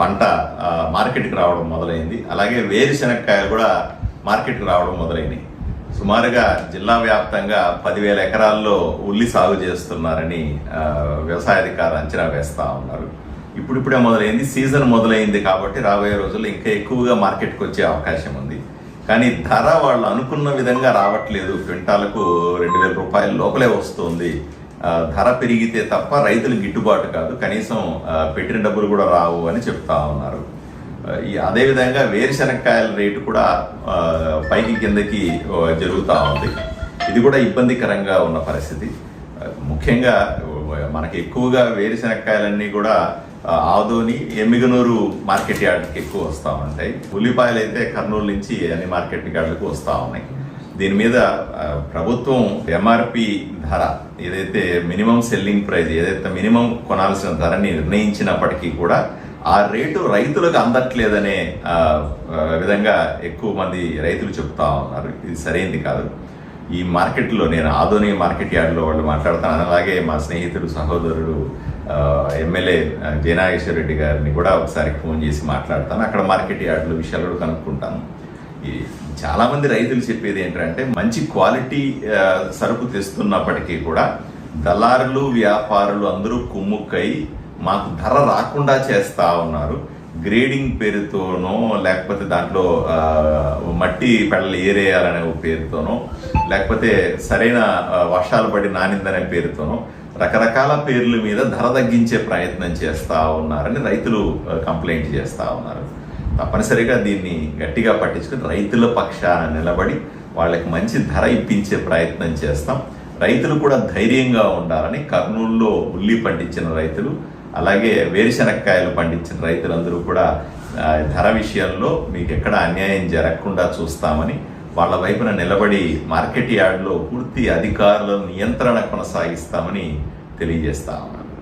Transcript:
పంట మార్కెట్కి రావడం మొదలైంది. అలాగే వేరుశనక్కాయలు కూడా మార్కెట్కి రావడం మొదలైనవి సుమారుగా జిల్లా వ్యాప్తంగా పదివేల ఎకరాల్లో ఉల్లి సాగు చేస్తున్నారని వ్యవసాయ అధికారులు అంచనా వేస్తూ ఉన్నారు. ఇప్పుడిప్పుడే మొదలైంది. సీజన్ మొదలైంది కాబట్టి రాబోయే రోజుల్లో ఇంకా ఎక్కువగా మార్కెట్కి వచ్చే అవకాశం ఉంది. కానీ ధర వాళ్ళు అనుకున్న విధంగా రావట్లేదు. క్వింటాలకు రెండు వేల రూపాయల లోపలే వస్తుంది. ధర పెరిగితే తప్ప రైతులకు గిట్టుబాటు కాదు. కనీసం పెట్టిన డబ్బులు కూడా రావు అని చెప్తా ఉన్నారు. ఈ అదేవిధంగా వేరుశనక్కాయల రేటు కూడా పైకి కిందకి జరుగుతూ ఉంది. ఇది కూడా ఇబ్బందికరంగా ఉన్న పరిస్థితి. ముఖ్యంగా మనకి ఎక్కువగా వేరుశనక్కాయలన్నీ కూడా ఆదోని ఎమ్మిగనూరు మార్కెట్ యార్డ్కి ఎక్కువ వస్తూ ఉంటాయి. ఉల్లిపాయలు అయితే కర్నూలు నుంచి అన్ని మార్కెట్ యార్డులకు వస్తూ ఉన్నాయి. దీని మీద ప్రభుత్వం ఎంఆర్పి ధర ఏదైతే మినిమం సెల్లింగ్ ప్రైస్ ఏదైతే మినిమం కొనాల్సిన ధరని నిర్ణయించినప్పటికీ కూడా ఆ రేటు రైతులకు అందట్లేదనే విధంగా ఎక్కువ మంది రైతులు చెప్తా ఉన్నారు. ఇది సరైనది కాదు. ఈ మార్కెట్లో నేను ఆధునిక మార్కెట్ యార్డ్లో వాళ్ళు మాట్లాడతాను అలాగే మా స్నేహితుడు సహోదరుడు ఎమ్మెల్యే జయనాగేశ్వర రెడ్డి గారిని కూడా ఒకసారి ఫోన్ చేసి మాట్లాడతాను. అక్కడ మార్కెట్ యార్డుల విషయాలు కూడా కనుక్కుంటాను. చాలామంది రైతులు చెప్పేది ఏంటంటే మంచి క్వాలిటీ సరుకు తెస్తున్నప్పటికీ కూడా దళారులు వ్యాపారులు అందరూ కుమ్ముక్కై మాకు ధర రాకుండా చేస్తూ ఉన్నారు. గ్రేడింగ్ పేరుతోనో లేకపోతే దాంట్లో మట్టి పెళ్ళలు ఏరేయాలనే పేరుతోనో లేకపోతే సరైన వర్షాలు పడి నానిందనే పేరుతోనో రకరకాల పేర్ల మీద ధర తగ్గించే ప్రయత్నం చేస్తూ ఉన్నారని రైతులు కంప్లైంట్ చేస్తూ ఉన్నారు. తప్పనిసరిగా దీన్ని గట్టిగా పట్టించుకుని రైతుల పక్షాన నిలబడి వాళ్ళకి మంచి ధర ఇప్పించే ప్రయత్నం చేస్తాం. రైతులు కూడా ధైర్యంగా ఉండాలని కర్నూలులో ఉల్లి పండించిన రైతులు అలాగే వేరుశనక్కాయలు పండించిన రైతులందరూ కూడా ధర విషయంలో మీకు ఎక్కడ అన్యాయం జరగకుండా చూస్తామని వాళ్ళ వైపున నిలబడి మార్కెట్ యార్డ్లో పూర్తి అధికారుల నియంత్రణ కొనసాగిస్తామని తెలియజేస్తా ఉన్నాను.